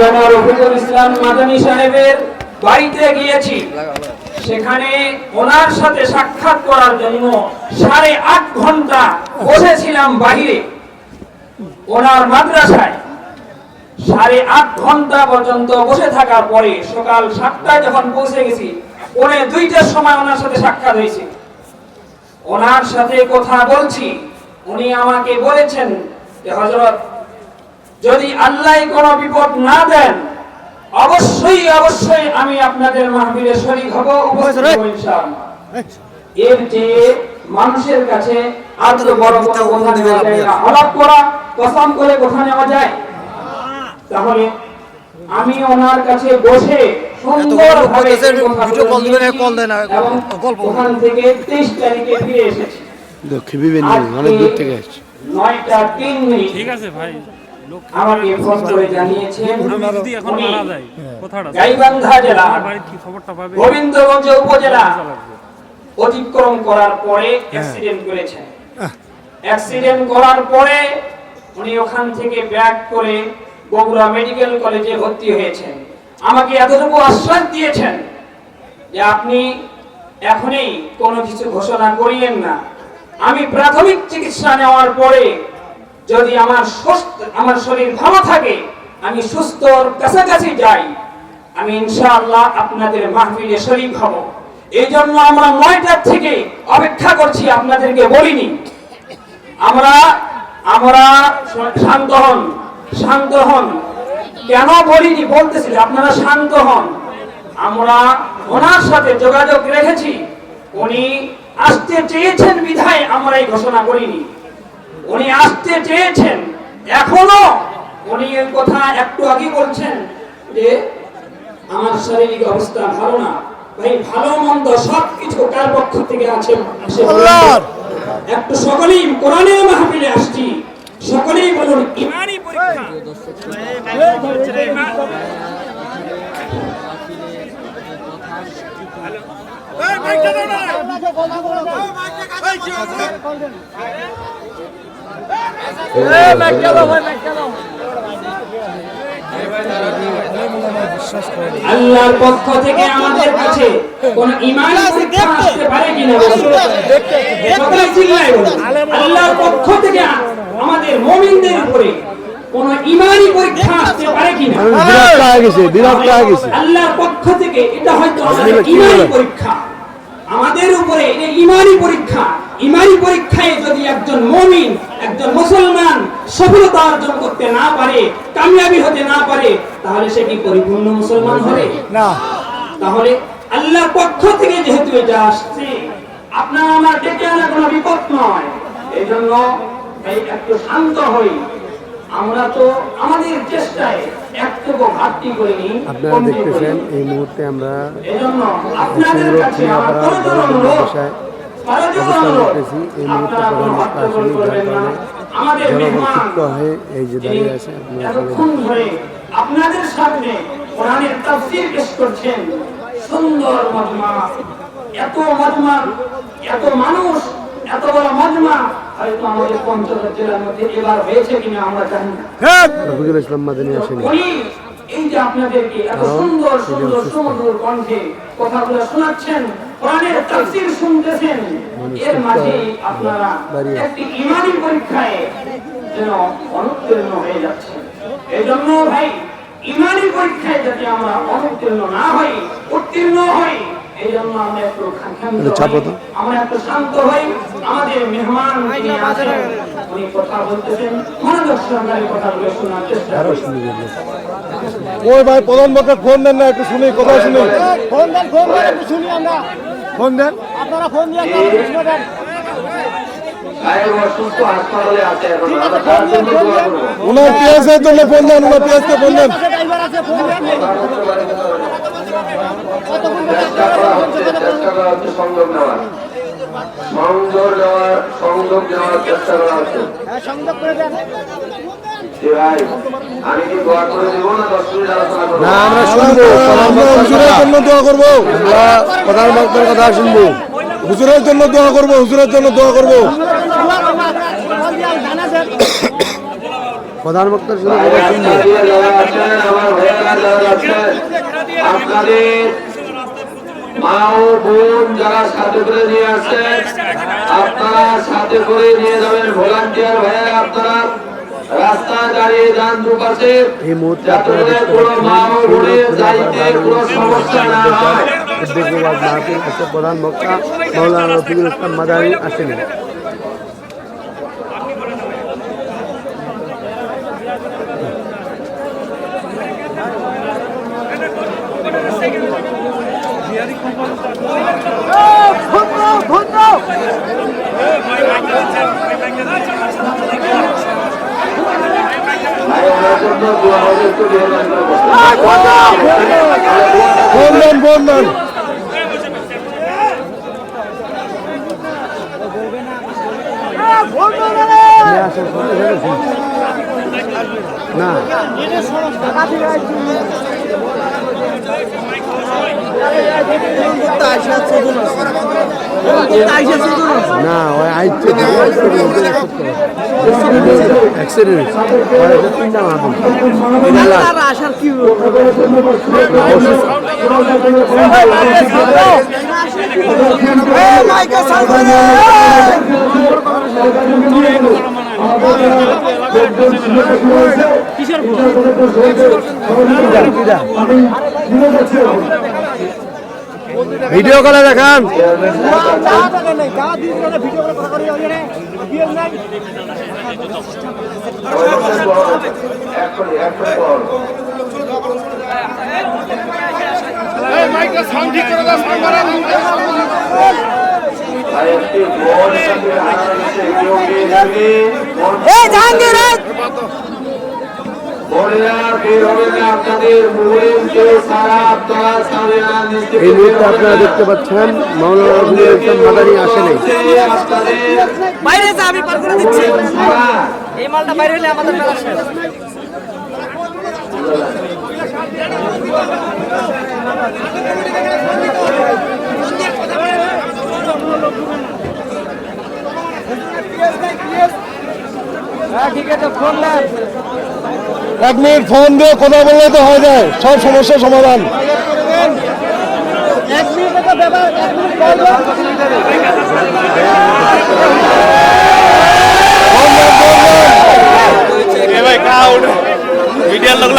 মাওলানা রফিকুল ইসলাম মাদানী সাহেবের বাড়িতে গিয়েছি। সেখানে ওনার সাথে সাক্ষাৎ করার জন্য সাড়ে আট ঘণ্টা বসেছিলাম বাহিরে। ওনার মাদ্রাসায় সাড়ে আট ঘণ্টা পর্যন্ত বসে থাকার পরে সকাল সাতটায় যখন পৌঁছে গেছি পরে দুইটার সময় ওনার সাথে সাক্ষাৎ হয়েছে। ওনার সাথে কথা বলছি। উনি আমাকে বলেছেন যে হজরত যদি আল্লাহ কোনো বিপদ না দেন অবশ্যই অবশ্যই আমি আপনাদের মাহফিলে শরীক হব উপস্থিত এর যে মানুষের কাছে আর বড় কথা নেওয়া যায় না। আলাপ করা কসম করে কথা নেওয়া যায়। তাহলে আমি ওনার কাছে বসে সুন্দর ভাবে ভিডিও কল দিবেন কল দেয় গল্প ওখান থেকে তেইশ তারিখে ফিরে এসেছি। দক্ষিণ অনেক দূর থেকে মিনিট। ঠিক আছে ভাই। আমাকে ফোন করে জানিয়েছেন যদি এখন মারা যাই কোথাটা গাইবান্ধা জেলা আমার বাড়ির কি খবরটা পাবে গোবিন্দগঞ্জ উপজেলা অতিক্রম করার পরে অ্যাক্সিডেন্ট করেছেন। অ্যাক্সিডেন্ট করার পরে উনি ওখান থেকে ব্যাক করে বগুড়া মেডিকেল কলেজে ভর্তি হয়েছেন। আমাকে এতটুকু আশ্বাস দিয়েছেন যে আপনি এখনই কোনো কিছু ঘোষণা করিয়েন না। আমি প্রাথমিক চিকিৎসা নেওয়ার পরে যদি আমার সুস্থ আমার শরীর ভালো থাকে, আমি সুস্থর কাছাকাছি যাই, আমি ইনশাআল্লাহ আপনাদের মাহফিলে শরীর হব। এই জন্য আমরা নয়টার থেকে অপেক্ষা করছি, আপনাদেরকে বলিনি। আমরা আমরা শান্ত হন শান্ত হন। কেন বলিনি? বলতেছি আপনারা শান্ত হন। আমরা ওনার সাথে যোগাযোগ রেখেছি, উনি আসতে চেয়েছেন বিধায় আমরা এই ঘোষণা করিনি। উনি আসতে চেয়েছেন। এখনও উনি এই কথা একটু আগে বলছেন যে আমার শারীরিক অবস্থা ভালো না। ভাই ভালো মন্দ সবকিছু কার পক্ষ থেকে আছে। একটু সকলেই কোরআনের মাহফিলে আসছি সকলেই বলুন ইমানি পরীক্ষা আল্লাহর পক্ষ থেকে আমাদের কাছে কোন ইমান আসতে পারে কিনা। আল্লাহর পক্ষ থেকে আমাদের মুমিনদের উপরে কোন ইমানি পরীক্ষা আসতে পারে কিনা? হয়ে গেছে হয়ে গেছে। আল্লাহর পক্ষ থেকে এটা হয়তো আমাদের ইমানি পরীক্ষা। আমাদের উপরে এটা পরীক্ষা। ইমানি পরীক্ষায় যদি একজন মমিন একজন মুসলমান সফলতা অর্জন করতে না পারে কামিয়াবি হতে না পারে তাহলে সে কি পরিপূর্ণ মুসলমান হবে? না। তাহলে আল্লাহর পক্ষ থেকে যেহেতু এটা আসছে আপনার আমার ডেকে আনা কোনো বিপদ নয়। এই জন্য একটু শান্ত হই। আমরা তো আমাদের চেষ্টায় একটুকু ঘাটতি করিনি আপনারা দেখতেছেন এই মুহূর্তে আমরা এজন্য আপনাদের কাছে আমার অনুরোধ, অবস্থান করতেছি। এই মুহূর্তে প্রধান বক্তা আসেনি, যার কারণে আমাদের মেহমান, হয়ে এই যে দাঁড়িয়ে আছে আপনাদের সামনে কোরআনের তাফসীর পেশ করছেন সুন্দর মজমা। এত মজমা এত মানুষ এত বড় মজমা। হয়তো আমাদের পঞ্চগড় জেলার মধ্যে এবার হয়েছে কিনা আমরা জানি না। রফিকুল ইসলাম মাদানী আসেনি। এই যে আপনাদেরকে এত সুন্দর সুন্দর সুমধুর কণ্ঠে কথাগুলো শোনাচ্ছেন কোরআনের তাফসীর শুনতেছেন এর মাঝে আপনারা একটি ইমানি পরীক্ষায় যেন অনুত্তীর্ণ হয়ে যাচ্ছে এই জন্য ভাই ইমানি পরীক্ষায় যাতে আমরা অনুত্তীর্ণ না হই উত্তীর্ণ হই এই জন্য আমরা একটু ক্ষান্ত এটা চাপো হই। তো। আমরা একটু শান্ত হই। আমাদের মেহমান যিনি আছেন উনি কথা বলতেছেন। মনোযোগ সহকারে কথাগুলো শোনার চেষ্টা শুনে ওই ভাই প্রধান ফোন দেন না একটু শুনি কথা শুনি। ফোন দেন ফোন দেন একটু শুনি আমরা। ফোন দেন। আপনারা ফোন দেন। ওনার জন্য ফোন দেন ফোন দেন। করা হচ্ছে সংযোগ নেওয়ার সংযোগ নেওয়ার সংযোগ নেওয়ার চেষ্টা করা হচ্ছে সংযোগ করে দেন জি ভাই আমি কি দোয়া করে দিব না দশ মিনিট আলোচনা করব না আমরা শুনব হুজুরের জন্য দোয়া করব। আমরা প্রধান বক্তার কথা শুনব। হুজুরের জন্য দোয়া করব হুজুরের জন্য দোয়া করব। প্রধান বক্তার শুনে কথা শুনব যারা আপনাদের মা ও বোন সাথে করে নিয়ে আসছেন আপনারা সাথে করে নিয়ে যাবেন। ভলান্টিয়ার ভাইয়া আপনারা রাস্তায় দাঁড়িয়ে যান দুপাশে। এই মুহূর্তে যাতে কোনো মা ও বোনের যাইতে কোনো সমস্যা না হয়। উদ্যোগবাদ মাহফিল আছে প্রধান বক্তা মৌলানা রফিকুল ইসলাম মাদারি আসেনি। ভাই ওনার জন্য দোয়া হবে একটু মেহরবানি করে বসতে। ফোন দেন ফোন দেন নিয়ে আসার সাথে সাথে না। না ওই আইছে অ্যাক্সিডেন্ট আসার কি কিসের ভিডিও কলে দেখান। জাহাঙ্গীর! আপনাদের এই মুহূর্তে আপনারা দেখতে পাচ্ছেন ইসলাম মাদারি আসেনি আপনাদের বাইরে যা আমি পার করে দিচ্ছি। এই মালটা বাইরে হলে আমাদের মেলা শেষ। এক মিনিট ফোন দিয়ে কথা বললে তো হয়ে যায়। সব সমস্যার সমাধান। মিডিয়ার লোক